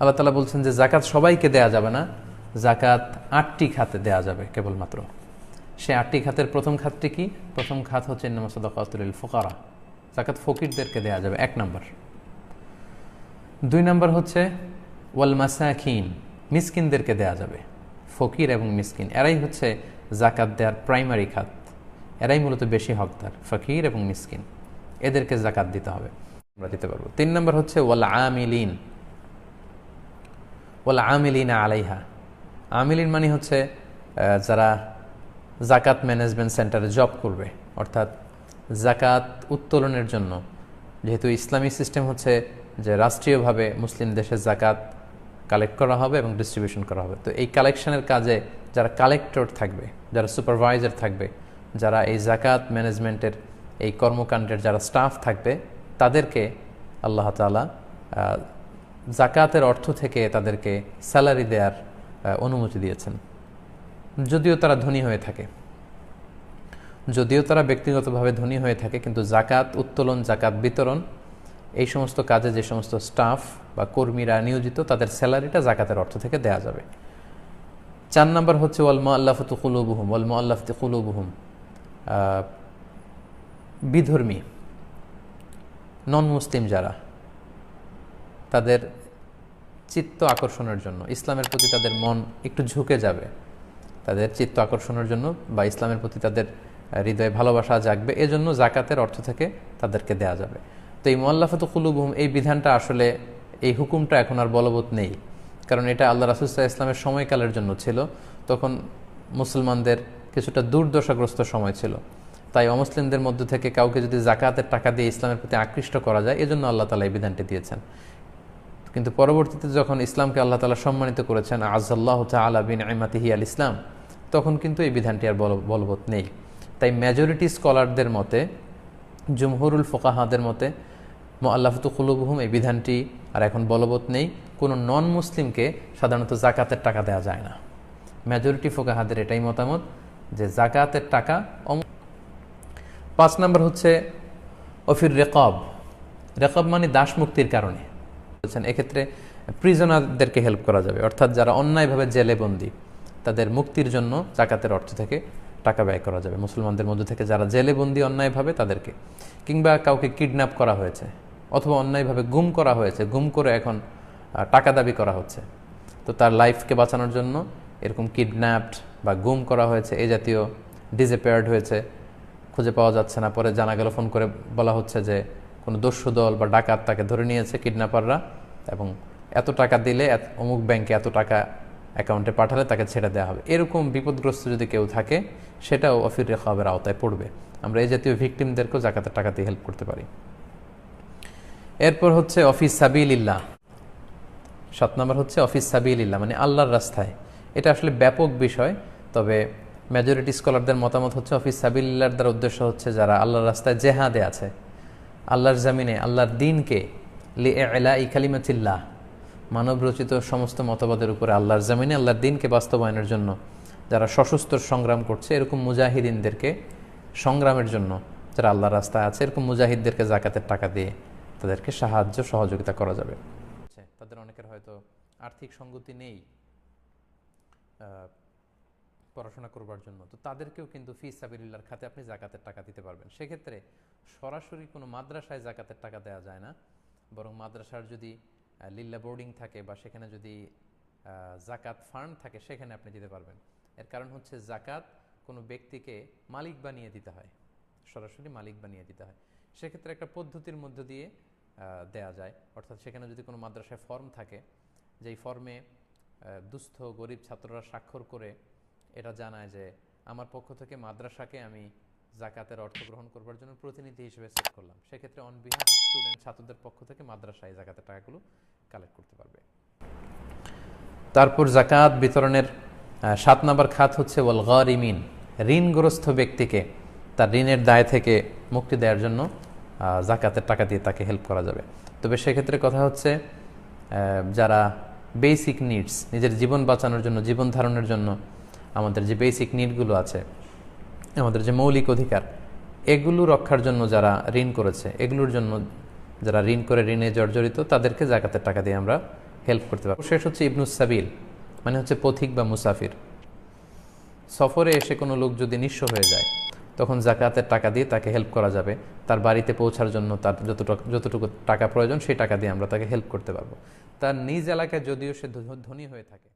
আল্লাহ তালা বলছেন যে জাকাত সবাইকে দেয়া যাবে না জাকাত আটটি খাতে দেয়া যাবে কেবলমাত্র। সে আটটি খাতের প্রথম খাতটি কি? প্রথম খাত হচ্ছে নামাসদাকাতুল ফোকারা। জাকাত ফকিরদেরকে দেয়া যাবে, এক নম্বর। দুই নম্বর হচ্ছে ওয়াল মাসাখিন মিসকিনদেরকে দেয়া যাবে, ফকির এবং মিসকিন। এরাই হচ্ছে জাকাত দেওয়ার প্রাইমারি খাত। এরাই মূলত বেশি হকদার, ফকির এবং মিসকিন। এদেরকে জাকাত দিতে হবে, আমরা দিতে পারব। তিন নম্বর হচ্ছে ওয়াল আমিলিন ওয়াল আমিলিনা আলাইহা। আমিলিন মানে হচ্ছে যারা জাকাত ম্যানেজমেন্ট সেন্টারে জব করবে, অর্থাৎ জাকাত উত্তোলনের জন্য। যেহেতু ইসলামী সিস্টেম হচ্ছে যে রাষ্ট্রীয়ভাবে মুসলিম দেশে জাকাত কালেক্ট করা হবে এবং ডিস্ট্রিবিউশন করা হবে। তো এই কালেকশনের কাজে যারা কালেক্টর থাকবে, যারা সুপারভাইজার থাকবে, যারা এই জাকাত ম্যানেজমেন্টের এই কর্মকাণ্ডের যারা স্টাফ থাকবে, তাদেরকে আল্লাহ তালা জাকাতের অর্থ থেকে তাদেরকে স্যালারি দেওয়ার অনুমতি দিয়েছেন। যদিও তারা ধনী হয়ে থাকে। যদিও তারা ব্যক্তিগতভাবে ধনী হয়ে থাকে, কিন্তু জাকাত উত্তোলন জাকাত বিতরণ, এই সমস্ত কাজে যে সমস্ত স্টাফ বা কর্মীরা নিয়োজিত, তাদের স্যালারিটা জাকাতের অর্থ থেকে দেয়া যাবে। চার নম্বর হচ্ছে, ওয়াল আল্লাফত কুলুবুহুম, ওয়াল আল্লাফত কুলুবুহুম। বিধর্মী নন মুসলিম যারা তাদের চিত্ত আকর্ষণের জন্য, ইসলামের প্রতি তাদের মন একটু ঝুঁকে যাবে, তাদের চিত্ত আকর্ষণের জন্য বা ইসলামের প্রতি তাদের হৃদয়ে ভালোবাসা জাগবে, এজন্য জাকাতের অর্থ থেকে তাদেরকে দেয়া যাবে। তো এই মোয়াল্লাফত কুলুবহুম, এই বিধানটা আসলে, এই হুকুমটা এখন আর বলবৎ নেই। কারণ এটা আল্লাহ রাসুসাহ ইসলামের সময়কালের জন্য ছিল। তখন মুসলমানদের কিছুটা দুর্দশাগ্রস্ত সময় ছিল। তাই অমুসলিমদের মধ্য থেকে কাউকে যদি জাকাতের টাকা দিয়ে ইসলামের প্রতি আকৃষ্ট করা যায়, এজন্য আল্লাহ তালা এই বিধানটি দিয়েছেন। কিন্তু পরবর্তীতে যখন ইসলামকে আল্লাহ তালা সম্মানিত করেছেন আজাল্লাহ তালা বিন আইমাতিহি আল ইসলাম তখন কিন্তু এই বিধানটি আর বল- বলবৎ নেই। তাই মেজরিটি স্কলারদের মতে জুমহুরুল ফোকাহাদের মতে আল্লাহতু কুলুবহুম এই বিধানটি আর এখন বলবৎ নেই। কোনো নন মুসলিমকে সাধারণত জাকাতের টাকা দেওয়া যায় না। মেজরিটি ফোকাহাদের এটাই মতামত যে জাকাতের টাকা পাঁচ নম্বর হচ্ছে, অফির রেকব। রেকব মানে দাস মুক্তির কারণে। বলছেন, এক্ষেত্রে প্রিজনারদেরকে হেল্প করা যাবে। অর্থাৎ যারা অন্যায়ভাবে জেলে বন্দি তাদের মুক্তির জন্য জাকাতের অর্থ থেকে টাকা ব্যয় করা যাবে। মুসলমানদের মধ্যে থেকে যারা জেলে বন্দি অন্যায়ভাবে, তাদেরকে। কিংবা কাউকে কিডন্যাপ করা হয়েছে, অথবা অন্যায়ভাবে গুম করা হয়েছে, গুম করে এখন টাকা দাবি করা হচ্ছে, তো তার লাইফকে বাঁচানোর জন্য এরকম কিডন্যাপড বা গুম করা হয়েছে, এ জাতীয় ডিজেপেয়ার্ড হয়েছে, খুঁজে পাওয়া যাচ্ছে না। পরে জানা গেল ফোন করে বলা হচ্ছে যে কোনো দস্যু দল বা ডাকাত তাকে ধরে নিয়েছে কিডন্যাপাররা এবং এত টাকা দিলে অমুক ব্যাংকে এত টাকা অ্যাকাউন্টে পাঠালে তাকে ছেড়ে দেওয়া হবে। এরকম বিপদগ্রস্ত যদি কেউ থাকে, সেটাও অফির রেখাবের আওতায় পড়বে। আমরা এই জাতীয় ভিকটিমদেরকেও জাকাতের টাকা দিয়ে হেল্প করতে পারি। এরপর হচ্ছে অফিস সাবিলিল্লাহ। সাত নম্বর হচ্ছে অফিস সাবিলিল্লাহ মানে আল্লাহর রাস্তায়। এটা আসলে ব্যাপক বিষয়, তবে মেজরিটি স্কলারদের মতামত হচ্ছে অফিস সাবিল্লার দ্বারা উদ্দেশ্য হচ্ছে যারা আল্লাহর রাস্তায় জেহাদে আছে। আল্লাহর জামিনে, আল্লাহর দিনকে লি এলা ই কালিমাতিল্লাহ মানব রচিত সমস্ত মতবাদের উপরে আল্লাহর জামিনে, আল্লাহর দিনকে বাস্তবায়নের জন্য যারা সশস্ত্র সংগ্রাম করছে, এরকম মুজাহিদিনদেরকে সংগ্রামের জন্য যারা আল্লাহর রাস্তায় আছে, এরকম মুজাহিদদেরকে জাকাতের টাকা দিয়ে তাদেরকে সাহায্য, সহযোগিতা করা যাবে। তাদের অনেকের হয়তো আর্থিক সঙ্গতি নেই। পড়াশোনা করবার জন্য। তো তাদেরকেও কিন্তু ফি সাবিল্লার খাতে আপনি জাকাতের টাকা দিতে পারবেন। সেক্ষেত্রে সরাসরি কোনো মাদ্রাসায় জাকাতের টাকা দেওয়া যায় না। বরং মাদ্রাসার যদি লিল্লা বোর্ডিং থাকে বা সেখানে যদি জাকাত ফান্ড থাকে সেখানে আপনি দিতে পারবেন। এর কারণ হচ্ছে জাকাত কোনো ব্যক্তিকে মালিক বানিয়ে দিতে হয়। সরাসরি মালিক বানিয়ে দিতে হয়। সেক্ষেত্রে একটা পদ্ধতির মধ্য দিয়ে দেয়া যায়। অর্থাৎ সেখানে যদি কোনো মাদ্রাসায় ফর্ম থাকে, যেই ফর্মে দুস্থ গরিব ছাত্ররা স্বাক্ষর করে এটা জানায় যে আমার পক্ষ থেকে মাদ্রাসাকে আমি জাকাতের অর্থ গ্রহণ করবার জন্য প্রতিনিধি হিসেবে সেট করলাম। সেক্ষেত্রে অন বিহাফ স্টুডেন্ট ছাত্রদের পক্ষ থেকে মাদ্রাসায় জাকাতের টাকাগুলো কালেক্ট করতে পারবে। তারপর জাকাত বিতরণের সাত নম্বর খাত হচ্ছে, ওয়াল গরিমিন ঋণগ্রস্ত ব্যক্তিকে তার ঋণের দায় থেকে মুক্তি দেওয়ার জন্য জাকাতের টাকা দিয়ে তাকে হেল্প করা যাবে। তবে সেক্ষেত্রে কথা হচ্ছে যারা বেসিক নিডস নিজের জীবন বাঁচানোর জন্য, জীবন ধারণের জন্য আমাদের যে বেসিক নিডগুলো আছে, আমাদের যে মৌলিক অধিকার, এগুলো রক্ষার জন্য যারা ঋণ করেছে, এগুলোর জন্য যারা ঋণ করে ঋণে জর্জরিত, তাদেরকে জাকাতের টাকা দিয়ে আমরা হেল্প করতে পারব। শেষ হচ্ছে ইবনুস সাবিল মানে হচ্ছে পথিক বা মুসাফির। সফরে এসে কোনো লোক যদি নিঃস্ব হয়ে যায়, তখন জাকাতের টাকা দিয়ে তাকে হেল্প করা যাবে। তার বাড়িতে পৌঁছার জন্য তার যতটুকু যতটুকু টাকা প্রয়োজন, সেই টাকা দিয়ে আমরা তাকে হেল্প করতে পারব। তার নিজ এলাকায় যদিও সে ধনী হয়ে থাকে